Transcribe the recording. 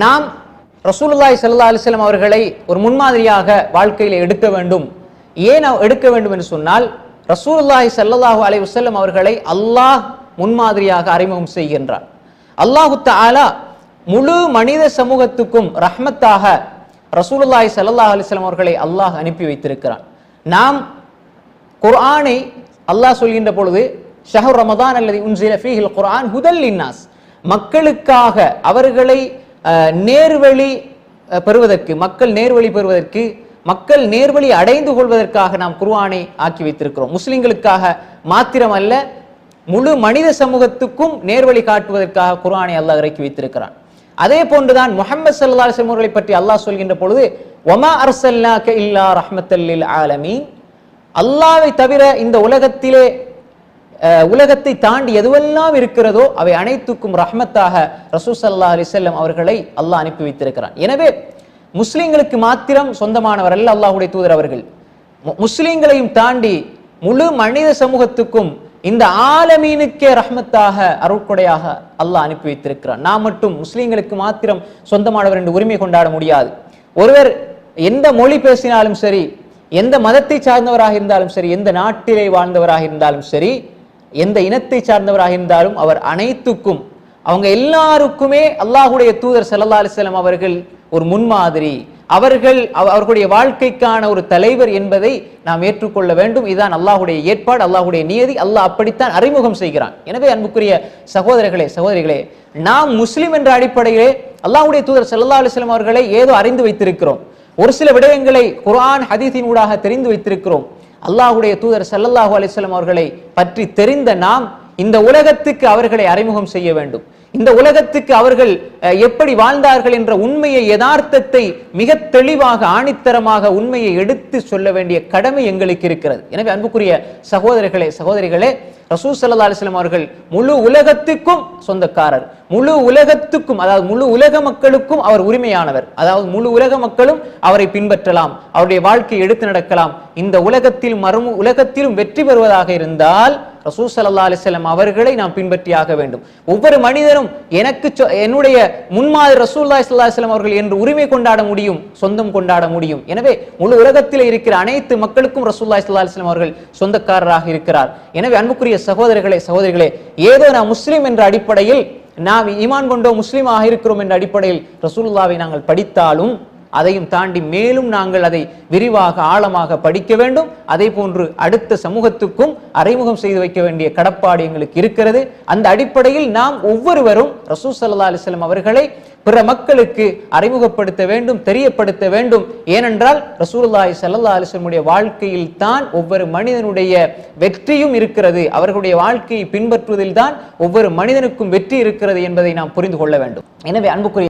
நாம் ரசூலுல்லாய் சல்லா அலிஸ்லாம் அவர்களை ஒரு முன்மாதிரியாக வாழ்க்கையில் எடுக்க வேண்டும். ஏன் எடுக்க வேண்டும் என்று சொன்னால் ரசூலுல்லாய் சல்லாஹூ அலைஹி வஸல்லம் அவர்களை அல்லாஹ் முன்மாதிரியாக அறிமுகம் செய்கின்றார். அல்லாஹு தாலா முழு மனித சமூகத்துக்கும் ரஹ்மத்தாக ரசூலுல்லாய் ஸல்லல்லாஹு அலிஸ்லாம் அவர்களை அல்லாஹ் அனுப்பி வைத்திருக்கிறான். நாம் குர்ஆனை அல்லாஹ் சொல்கின்ற பொழுது ஷஹர் ரமதான் அல்லது உன்சில ஃபீஹில் குர்ஆன் ஹுதல் லின்னாஸ். மக்களுக்காக அவர்களை நேர்வழி பெறுவதற்கு மக்கள் நேர்வழி பெறுவதற்கு மக்கள் நேர்வழி அடைந்து கொள்வதற்காக நாம் குர்ஆனை ஆக்கி வைத்திருக்கிறோம். முஸ்லிம்களுக்காக மாத்திரமல்ல முழு மனித சமூகத்துக்கும் நேர்வழி காட்டுவதற்காக குர்ஆனை அல்லாஹ் இறக்கி வைத்திருக்கிறான். அதே போன்றுதான் முஹம்மது சல்லா அவர்களை பற்றி அல்லாஹ் சொல்கின்ற பொழுது ஒமா அர்சல்னாக இல்லா ரஹ்மத்தல் லில் ஆலமீன்? அல்லாவை தவிர இந்த உலகத்திலே உலகத்தை தாண்டி எதுவெல்லாம் இருக்கிறதோ அவை அனைத்துக்கும் ரஹ்மத்தாக ரசூசல்லா அலிசல்லம் அவர்களை அல்லாஹ் அனுப்பி வைத்திருக்கிறான். எனவே முஸ்லீம்களுக்கு மாத்திரம் சொந்தமானவர் அல்ல அல்லாஹ்வுடைய தூதர் அவர்கள். மு- தாண்டி முழு மனித சமூகத்துக்கும் இந்த ஆலமீனுக்கே ரஹ்மத்தாக அருட்கொடையாக அல்லாஹ் அனுப்பி வைத்திருக்கிறான். நாம் மட்டும் முஸ்லீம்களுக்கு மாத்திரம் சொந்தமானவர் என்று உரிமை கொண்டாட முடியாது. ஒருவர் எந்த மொழி பேசினாலும் சரி எந்த மதத்தை சார்ந்தவராக இருந்தாலும் சரி எந்த நாட்டிலே வாழ்ந்தவராக இருந்தாலும் சரி எந்த இனத்தை சார்ந்தவராக இருந்தாலும் அவர் அனைத்துக்கும் அவங்க எல்லாருக்குமே அல்லாஹ்வுடைய தூதர் ஸல்லல்லாஹு அலிஸ்லாம் அவர்கள் ஒரு முன்மாதிரி. அவர்கள் அவர்களுடைய வாழ்க்கைக்கான ஒரு தலைவர் என்பதை நாம் ஏற்றுக்கொள்ள வேண்டும். இதுதான் அல்லாஹுடைய ஏற்பாடு அல்லாஹுடைய நியதி. அல்லாஹ் அப்படித்தான் அறிமுகம் செய்கிறான். எனவே அன்புக்குரிய சகோதரர்களே சகோதரிகளே நாம் முஸ்லிம் என்ற அடிப்படையிலே அல்லாஹுடைய தூதர் ஸல்லல்லாஹு அலிஸ்லாம் அவர்களை ஏதோ அறிந்து வைத்திருக்கிறோம். ஒரு சில விடயங்களை குரான் ஹதீஸின் ஊடாக தெரிந்து வைத்திருக்கிறோம். அல்லாஹுடைய தூதர் சல்லல்லாஹு அலிஸ்லாம் அவர்களை பற்றி தெரிந்த நாம் இந்த உலகத்துக்கு அவர்களை அறிமுகம் செய்ய வேண்டும். இந்த உலகத்துக்கு அவர்கள் அஹ், எப்படி வாழ்ந்தார்கள் என்ற உண்மையை யதார்த்தத்தை மிக தெளிவாக ஆணித்தரமாக உண்மையை எடுத்து சொல்ல வேண்டிய கடமை எங்களுக்கு இருக்கிறது. எனவே அன்புக்குரிய சகோதரர்களே சகோதரிகளே ரசூல் சல்லா அலிஸ்லாம் அவர்கள் முழு உலகத்துக்கும் சொந்தக்காரர். முழு உலகத்துக்கும் அதாவது முழு உலக மக்களுக்கும் அவர் உரிமையானவர். அதாவது முழு உலக மக்களும் அவரை பின்பற்றலாம். அவருடைய வாழ்க்கையை எடுத்து நடக்கலாம். இந்த உலகத்தில் மறுமு உலகத்திலும் வெற்றி பெறுவதாக இருந்தால் ரசூ சல்லா அலிஸ்லாம் அவர்களை நாம் பின்பற்றியாக வேண்டும். ஒவ்வொரு மனிதனும் எனக்கு சொ- என்னுடைய முன்மாதிரி ரசூல்லா ஸல்லல்லாஹு அலைஹி அவர்கள் என்று உரிமை கொண்டாட முடியும் சொந்தம் கொண்டாட முடியும். எனவே முழு உலகத்தில் இருக்கிற அனைத்து மக்களுக்கும் ரசூல்லா ஸல்லல்லாஹு அலைஹி அவர்கள் சொந்தக்காரராக இருக்கிறார். எனவே அன்புக்குரிய சகோதரர்களே சகோதரிகளே ஏதோ நான் முஸ்லீம் என்ற அடிப்படையில் நாம் ஈமான் கொண்டோ முஸ்லீமாக இருக்கிறோம் என்ற அடிப்படையில் ரசூல்லாவை நாங்கள் படித்தாலும் அதையும் தாண்டி மேலும் நாங்கள் அதை விரிவாக ஆழமாக படிக்க வேண்டும். அதே போன்று அடுத்த சமூகத்துக்கும் அறிமுகம் செய்து வைக்க வேண்டிய கடப்பாடு எங்களுக்கு இருக்கிறது. அந்த அடிப்படையில் நாம் ஒவ்வொருவரும் ரசூல் சல்லா அலைஹி அவர்களை பிற மக்களுக்கு அறிமுகப்படுத்த வேண்டும் தெரியப்படுத்த வேண்டும். ஏனென்றால் ரசூல்லாய் சல்லா அலிஸ்லமுடைய வாழ்க்கையில் தான் ஒவ்வொரு மனிதனுடைய வெற்றியும் இருக்கிறது. அவர்களுடைய வாழ்க்கையை பின்பற்றுவதில் தான் ஒவ்வொரு மனிதனுக்கும் வெற்றி இருக்கிறது என்பதை நாம் புரிந்து கொள்ள வேண்டும். எனவே அன்புக்குரிய